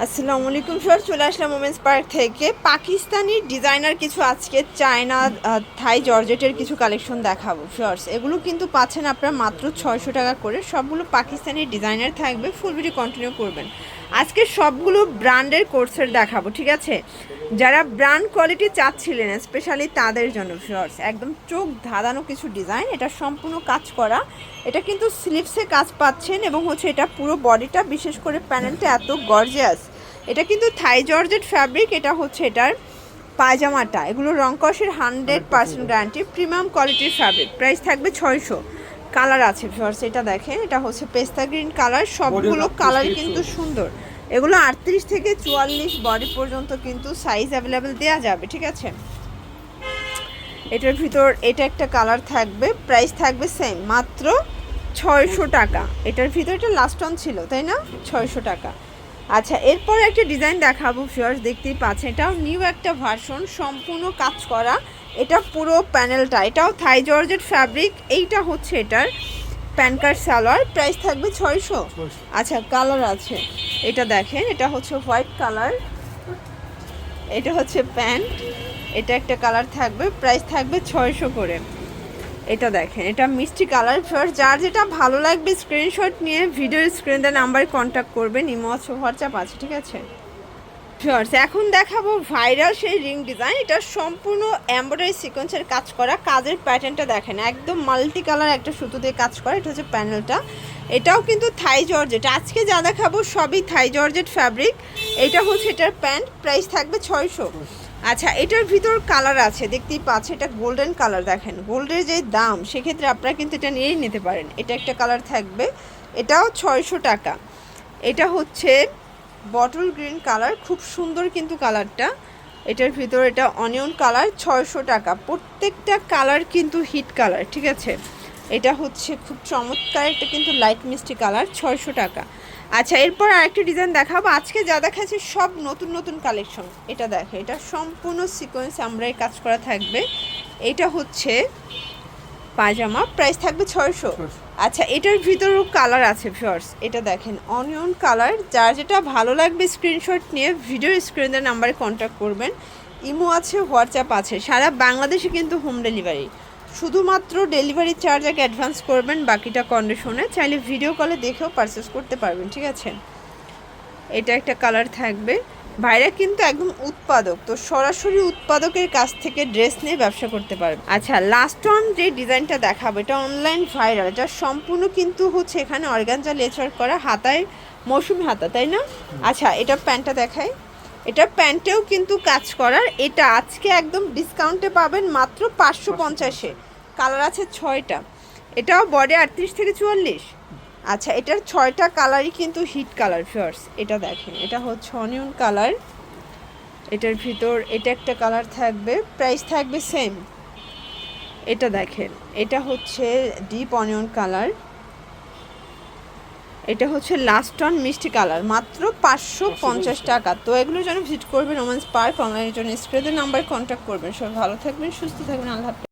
আসসালামু আলাইকুম স্যার, চলে আসলাম ওমেন্স পার্ক থেকে। পাকিস্তানি ডিজাইনার কিছু আজকে চায়না থাই জর্জেটের কিছু কালেকশন দেখাবো শর্টস এগুলো কিন্তু পাচ্ছেন আপনারা মাত্র ছয়শো টাকা করে। সবগুলো পাকিস্তানি ডিজাইনার থাকবে ফুল ভিডিও কন্টিনিউ করবেন। আজকে সবগুলো ব্র্যান্ডের কোর্সের দেখাবো, ঠিক আছে? যারা ব্র্যান্ড কোয়ালিটি চাচ্ছিলেন স্পেশালি তাদের জন্য শর্টস একদম চোখ ধাঁধানো কিছু ডিজাইন এটা সম্পূর্ণ কাজ করা। এটা কিন্তু স্লিভসে কাজ পাচ্ছেন এবং হচ্ছে এটা পুরো বডিটা বিশেষ করে প্যানেলটা এত গর্জিয়াস এটা কিন্তু থাই জর্জেট ফ্যাব্রিক এটা হচ্ছে এটার পায়জামাটা। এগুলো রংকসের হান্ড্রেড পার্সেন্ট গ্যারান্টি প্রিমিয়াম কোয়ালিটির ফ্যাব্রিক প্রাইস থাকবে ছয়শো। কালার আছে ফিওর্স এটা দেখেন। এটা হচ্ছে পেস্তা গ্রিন কালার সবগুলো কালার কিন্তু সুন্দর। এগুলো আটত্রিশ থেকে চুয়াল্লিশ বডি পর্যন্ত কিন্তু সাইজ অ্যাভেলেবেল দেওয়া যাবে, ঠিক আছে? এটার ভিতর, এটা একটা কালার থাকবে প্রাইস থাকবে সেম মাত্র ছয়শো টাকা। এটার ভিতর এটা লাস্ট অন ছিল, তাই না? ছয়শো টাকা। আচ্ছা এরপর একটা ডিজাইন দেখাবো ফিওর্স দেখতেই পাচ্ছেন। এটাও নিউ একটা ভার্সন সম্পূর্ণ কাজ করা। এটা পুরো প্যানেলটা এটাও থাই জর্জেট ফ্যাব্রিক এইটা হচ্ছে এটার প্যান কার্ড সালোয়ার প্রাইস থাকবে ছয়শো। আচ্ছা কালার আছে। এটা দেখেন এটা হচ্ছে হোয়াইট কালার এটা হচ্ছে প্যান্ট এটা একটা কালার থাকবে প্রাইস থাকবে ছয়শো করে। এটা দেখেন এটা মিষ্টি কালার ফার্স্ট যার যেটা ভালো লাগবে স্ক্রিনশট নিয়ে ভিডিওর স্ক্রিনে নাম্বারে কন্ট্যাক্ট করবেন ইমো আছে হোয়াটসঅ্যাপ আছে ঠিক আছে? ফার্স্ট এখন দেখাবো ভাইরাল সেই রিং ডিজাইন এটা সম্পূর্ণ এমব্রয়ডারি সিকোয়েন্সের কাজ করা। কাজের প্যাটার্নটা দেখেন, একদম মাল্টি কালার একটা সুতো দিয়ে কাজ করা। এটা হচ্ছে প্যানেলটা এটাও কিন্তু থাই জর্জেট আজকে যা দেখাবো সবই থাই জর্জেট ফ্যাব্রিক এটা হচ্ছে এটার প্যান্ট প্রাইস থাকবে ছয়শো। আচ্ছা এটার ভিতর কালার আছে, দেখতেই পাচ্ছে, এটা গোল্ডেন কালার দেখেন। গোল্ডের যে দাম, সেক্ষেত্রে আপনারা কিন্তু এটা নিয়েই নিতে পারেন। এটা একটা কালার থাকবে। এটাও ছয়শো টাকা। এটা হচ্ছে বটল গ্রিন কালার খুব সুন্দর কিন্তু কালারটা এটার ভিতর এটা অনিয়ন কালার ছয়শো টাকা। প্রত্যেকটা কালার কিন্তু হিট কালার ঠিক আছে? এটা হচ্ছে খুব চমৎকার একটা কিন্তু লাইট মিষ্টি কালার ছয়শো টাকা। আচ্ছা এরপর আরেকটা ডিজাইন দেখাবো। আজকে যা দেখাচ্ছি সব নতুন নতুন কালেকশন এটা দেখে, এটা সম্পূর্ণ সিকোয়েন্স আমরা কাজ করা থাকবে। এটা হচ্ছে পায়জামা প্রাইস থাকবে ছয়শো। আচ্ছা এটার ভিতরেও কালার আছে ফিওর্স এটা দেখেন অনিয়ন কালার যার যেটা ভালো লাগবে স্ক্রিনশট নিয়ে ভিডিও স্ক্রিনের নাম্বারে কন্ট্যাক্ট করবেন। ইমো আছে হোয়াটসঅ্যাপ আছে, সারা বাংলাদেশে কিন্তু হোম ডেলিভারি শুধুমাত্র ডেলিভারি চার্জ আগে অ্যাডভান্স করবেন, বাকিটা কন্ডিশনে চাইলে ভিডিও কলে দেখেও পারচেস করতে পারবেন, ঠিক আছে? এটা একটা কালার থাকবে। ভাইরা কিন্তু একদম উৎপাদক তো সরাসরি উৎপাদকের কাছ থেকে ড্রেস নিয়ে ব্যবসা করতে পারবে। আচ্ছা লাস্ট অন যে ডিজাইনটা দেখাবো এটা অনলাইন ভাইরাল এটা সম্পূর্ণ কিন্তু হচ্ছে এখানে অর্গানজা লেচার করা হাতায় মৌসুমি হাতা তাই না? আচ্ছা এটা প্যান্টটা দেখাই। এটা প্যান্টেও কিন্তু কাজ করার এটা আজকে একদম ডিসকাউন্টে পাবেন মাত্র পাঁচশো পঞ্চাশে। কালার আছে ছয়টা। এটাও বডি আটত্রিশ থেকে চুয়াল্লিশ। আচ্ছা এটার ছয়টা কালারই কিন্তু হিট কালার ফিয়ার্স এটা দেখেন। এটা হচ্ছে অনিয়ন কালার এটার ভিতর এটা একটা কালার থাকবে প্রাইস থাকবে সেম এটা দেখেন এটা হচ্ছে ডিপ অনিয়ন কালার এটা হচ্ছে লাস্ট অন মিষ্টি কালার মাত্র পাঁচশো পঞ্চাশ টাকা। তো এগুলোর জন্য ভিজিট করবেন রোমান্স পার্ক অনলাইনের জন্য স্প্রেদের নাম্বার কন্ট্যাক্ট করবেন। সবাই ভালো থাকবেন সুস্থ থাকবেন আল্লাহ।